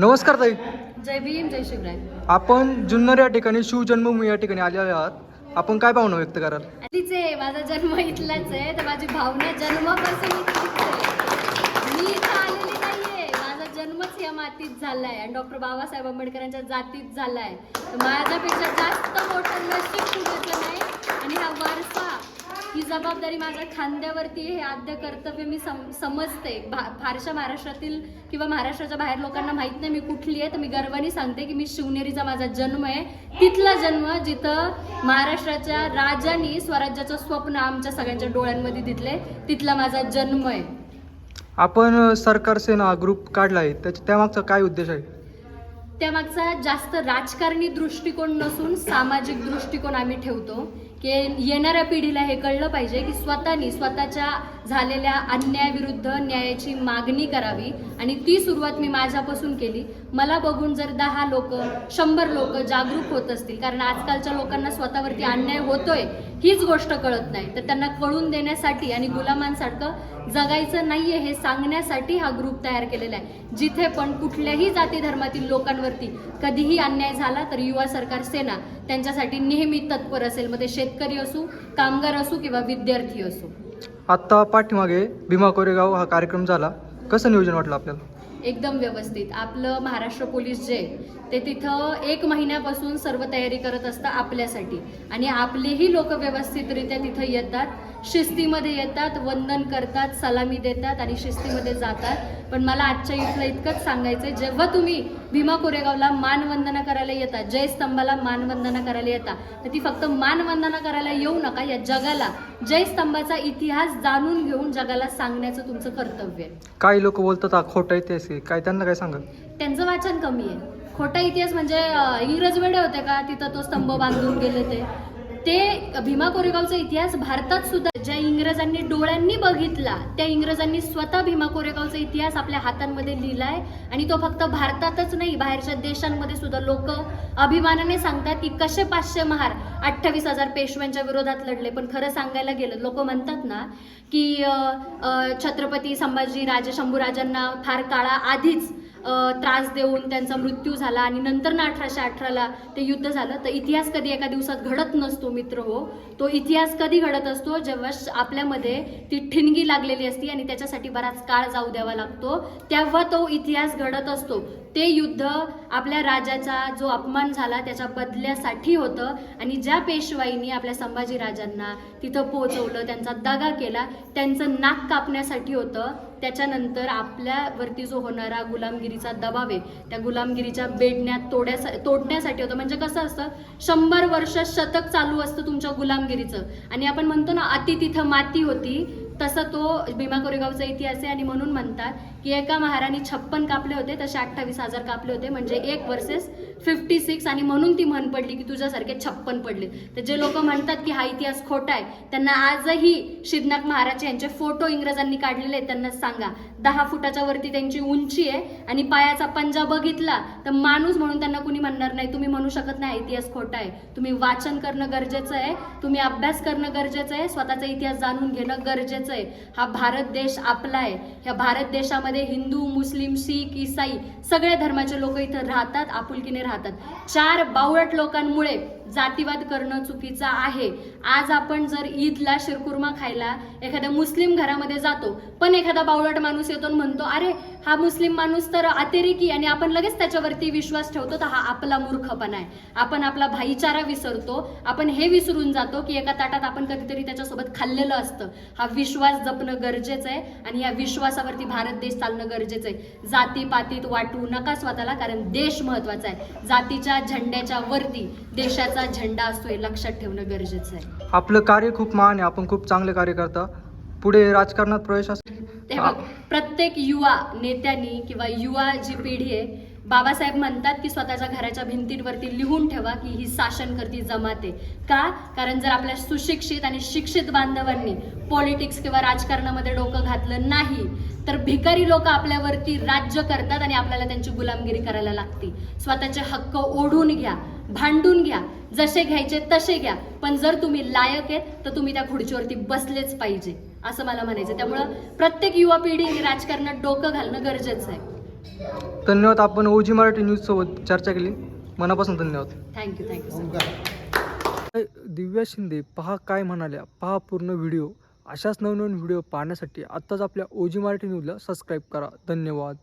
नमस्कार ताई. जय भीम जय शिवराय. आपण जुन्नर या ठिकाणी शिवजन्मभूमी या ठिकाणी आलेले आहात. आपण काय भावना व्यक्त कराल? आधीच आहे माझा जन्म इथलाच आहे तर माझी भावना जन्मापासून इथलीच आहे. मी इथं आलेली नाहीये. माझा जन्मच या मातीत झालाय आणि डॉक्टर बाबासाहेब आंबेडकरांच्या जातीत झालाय. तर माझ्यापेक्षा जास्त मोठं नशीब कुणाचं नाही आणि हा वारसा ही जबाबदारी माझ्या खांद्यावरती आहे हे आद्य कर्तव्य मी सम समजते. भा फारशा महाराष्ट्रातील किंवा महाराष्ट्राच्या बाहेर लोकांना माहीत नाही मी कुठली आहे तर मी गर्वाने सांगते की मी शिवनेरीचा माझा जन्म आहे. तिथला जन्म जिथं महाराष्ट्राच्या राजांनी स्वराज्याचं स्वप्न आमच्या सगळ्यांच्या डोळ्यांमध्ये दिसले तिथला माझा जन्म आहे. आपण सरकार सेना ग्रुप काढला आहे त्याच्या त्यामागचा काय उद्देश आहे? त्यामागचा जास्त राजकारणी दृष्टिकोन नसून सामाजिक दृष्टिकोन आम्ही ठेवतो. की येणाऱ्या पिढीला हे कळलं पाहिजे की स्वतःनी स्वतःच्या झालेल्या अन्यायाविरुद्ध न्यायाची मागणी करावी. आणि ती सुरुवात मी माझ्यापासून केली. मला बघून जर दहा लोक शंभर लोक जागरूक होत असतील कारण आजकालच्या लोकांना स्वतःवरती अन्याय होतोय हीच गोष्ट कळत नाही. तर त्यांना कळून देण्यासाठी आणि गुलामांसारखं जगायचं नाहीये हे सांगण्यासाठी हा ग्रुप तयार केलेला आहे. जिथे पण कुठल्याही जाती धर्मातील लोकांवरती कधीही अन्याय झाला तर युवा सरकार सेना त्यांच्यासाठी नेहमी तत्पर असेल. मग ते शेतकरी असू कामगार असू किंवा विद्यार्थी असू. आत्ता पाठीमागे भीमा कोरेगाव हा कार्यक्रम झाला. कसं नियोजन वाटलं आपल्याला? एकदम व्यवस्थित. आपलं महाराष्ट्र पोलीस जे ते तिथं एक महिन्यापासून सर्व तयारी करत असतं आपल्यासाठी. आणि आपलेही लोक व्यवस्थितरित्या तिथं येतात शिस्तीमध्ये येतात वंदन करतात सलामी देतात आणि शिस्तीमध्ये जातात. पण मला आजच्या इथलं इतकंच सांगायचं आहे जेव्हा तुम्ही भीमा कोरेगावला मानवंदना करायला येता जय स्तंभाला मानवंदना करायला येता तर ती फक्त मानवंदना करायला येऊ नका या जगाला जय स्तंभाचा इतिहास जाणून घेऊन जगाला सांगण्याचं तुमचं कर्तव्य आहे. काही लोक बोलतात खोटा इतिहास आहे. काय त्यांना काय सांगाल? त्यांचं वाचन कमी आहे. खोटा इतिहास म्हणजे इंग्रज वेडे होते का? तिथं तो स्तंभ बांधून गेले ते. ते भीमा कोरेगावचा इतिहास भारतात सुद्धा ज्या इंग्रजांनी डोळ्यांनी बघितला त्या इंग्रजांनी स्वतः भीमा कोरेगावचा इतिहास आपल्या हातांमध्ये लिहिलाय. आणि तो फक्त भारतातच नाही बाहेरच्या देशांमध्ये सुद्धा लोक अभिमानाने सांगतात की कसे पाचशे महार अठ्ठावीस हजार पेशव्यांच्या विरोधात लढले. पण खरं सांगायला गेलं लोक म्हणतात ना की छत्रपती संभाजी राजे शंभूराजांना फार काळा आधीच त्रास देऊन त्यांचा मृत्यू झाला आणि नंतर ना अठराशे अठराला ते युद्ध झालं. तर इतिहास कधी एका दिवसात घडत नसतो मित्र हो. तो इतिहास कधी घडत असतो? जेव्हा श- आपल्यामध्ये ती ठिणगी लागलेली असती आणि त्याच्यासाठी बराच काळ जाऊ द्यावा लागतो तेव्हा तो इतिहास घडत असतो. ते युद्ध आपल्या राजाचा जो अपमान झाला त्याच्या बदल्यासाठी होतं आणि ज्या पेशवाईनी आपल्या संभाजी राजांना तिथं पोहोचवलं त्यांचा दगा केला त्यांचं नाक कापण्यासाठी होतं त्याच्यानंतर आपल्यावरती जो होणारा गुलामगिरीचा दबाव आहे त्या गुलामगिरीच्या बेडण्यात तोड्या तोडण्यासाठी होतं. म्हणजे कसं असतं? शंभर वर्ष शतक चालू असतं तुमच्या गुलामगिरीचं. आणि आपण म्हणतो ना अति तिथं माती होती तसं तो भीमा कोरेगावचा इतिहास आहे. आणि म्हणून म्हणतात की एका महाराणी छप्पन कापले होते तसे अठ्ठावीस हजार कापले होते. म्हणजे एक वर्सेस फिफ्टी सिक्स आणि म्हणून ती म्हण पडली की तुझ्यासारखे छप्पन पडले. तर जे लोक म्हणतात की हा इतिहास खोटा आहे त्यांना आजही शिदनाथ महाराज यांचे फोटो इंग्रजांनी काढलेले आहेत त्यांना सांगा. दहा फुटाच्या वरती त्यांची उंची आहे आणि पायाचा पंजा बघितला तर माणूस म्हणून त्यांना कुणी म्हणणार नाही. तुम्ही म्हणू शकत नाही इतिहास खोटा आहे. तुम्ही वाचन करणं गरजेचं आहे तुम्ही अभ्यास करणं गरजेचं आहे स्वतःचा इतिहास जाणून घेणं गरजेचं आहे. हा भारत देश आपला आहे. ह्या भारत देशामध्ये हिंदू मुस्लिम शीख इसाई सगळ्या धर्माचे लोक इथं राहतात आपुलकीने राहतात. चार बावळट लोकांमुळे जातीवाद करणं चुकीचं आहे. आज आपण जर ईदला शिरकुर्मा खायला एखाद्या मुस्लिम घरामध्ये जातो पण एखादा बावळट माणूस येतो आणि म्हणतो अरे हा मुस्लिम माणूस तर अतिरेकी आणि आपण लगेच त्याच्यावरती विश्वास ठेवतो तर हा आपला मूर्खपणा आहे. आपण आपला भाईचारा विसरतो आपण हे विसरून जातो की एका ताटात आपण कधीतरी त्याच्यासोबत खाल्लेलं असतं. हा विश्वास जपणं गरजेचं आहे आणि या विश्वासावरती भारत देश चालणं गरजेचं आहे. जाती पातीत वाटू नका स्वतःला कारण देश महत्त्वाचा आहे. जातीच्या झेंड्याच्या वरती देशाचा झेंडा असतो हे लक्षात ठेवणं गरजेचं आहे. आपलं कार्य खूप महान आहे आपण खूप चांगले कार्य करता. पुढे राजकारणात प्रवेश असेल. ते बघ प्रत्येक युवा नेत्यांनी किंवा युवा जी पिढी आहे बाबासाहेब म्हणतात की स्वतःच्या घराच्या भिंतींवरती लिहून ठेवा की ही शासन करती का? कारण जर आपल्या सुशिक्षित आणि शिक्षित बांधवांनी पॉलिटिक्स किंवा राजकारणामध्ये डोकं घातलं नाही तर भिकारी लोक आपल्यावरती राज्य करतात आणि आपल्याला त्यांची गुलामगिरी करायला लागते स्वतःचे हक्क ओढून घ्या भांडून घ्या जसे घ्यायचे तसे घ्या. पण जर तुम्ही लायक आहेत तर तुम्ही त्या खुर्चीवरती बसलेच पाहिजे असं मला म्हणायचं त्यामुळं प्रत्येक युवा पिढी राजकारणात डोकं घालणं गरजेचं आहे. धन्यवाद आपण ओजी मराठी न्यूजसोबत चर्चा केली. मनापासून धन्यवाद. Thank you thank you sir Divya Shinde पहा काय म्हणाल्या. पहा पूर्ण व्हिडिओ अशाच नवनवीन व्हिडिओ पाहण्यासाठी आत्ताच आपल्या ओजी मराठी न्यूजला सबस्क्राईब करा. धन्यवाद.